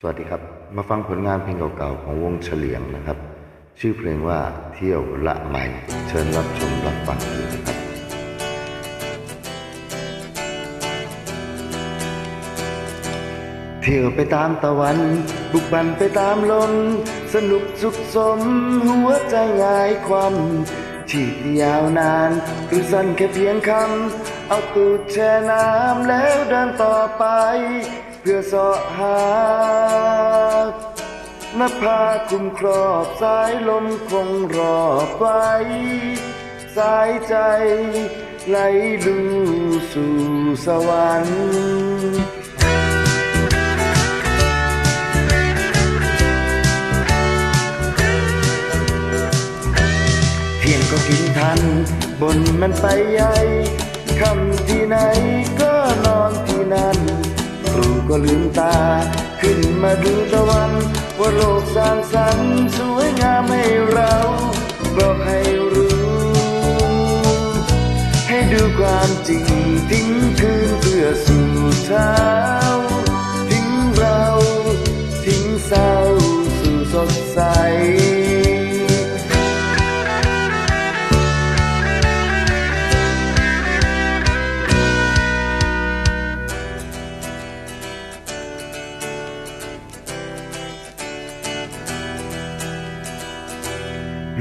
สวัสดีครับ มาฟังผลงานเพลงเก่าๆ ของวงเฉลียงนะครับ ชื่อเพลงว่าเที่ยวละใหม่เชิญรับชมรับฟังกันเลยครับเที่ยวไปตามตะวัน บุกบันไปตามลม สนุกสุขสม หัวใจง่ายความชีพยาวนานหรือสั้นแค่เพียงคำเอาตูดแช่น้ำแล้วเดินต่อไป พื่อสาะหานภาคลุมครอบสายลมคงรอบไว้สายใจไหลลูสู่สวรรค์เทียงก็กินทัน บนมันไปใหญ่คำที่ไหนก็นอนที่นั่น ก็ลืมตา ขึ้นมาดูตะวัน ว่าโลกสร้างสรรค์สวยงามให้เราบอกให้รู้ ให้ดูความจริงทิ้งคืนเพื่อสู่เช้า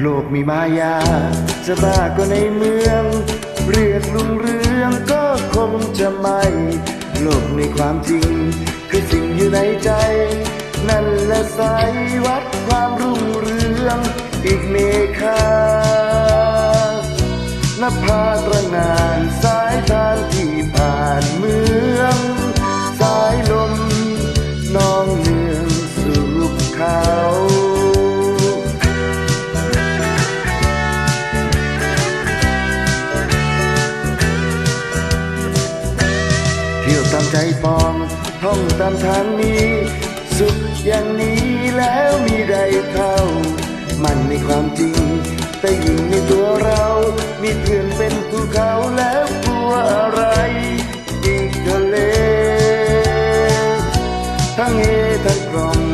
โลกมีมายา จะบ้าก็ในเมือง เรียกลุงเรืองก็คงจะไม่ โลกในความจริง คือสิ่งอยู่ในใจ นั่นและสายวัดความรุ่งเรือง อีกเมฆานภาตระหนานสา ใจปองท่องตามทางนี้ สุขอย่างนี้แล้วมีใดเท่า มันในความจริง แต่ยิ่งในตัวเรา มีเพื่อนเป็นภูเขาแล้วกลัวอะไร อีกทะเล ทั้งเฮทั้งกรอง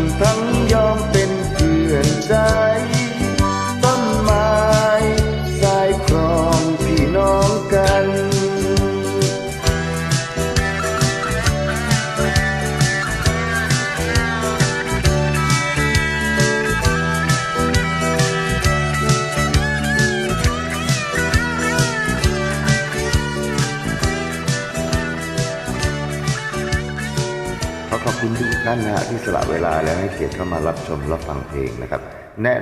ขอขอบคุณทุกท่านนะฮะที่สละเวลาและให้เกียรติเข้ามารับชมรับฟังเพลงนะครับแนะ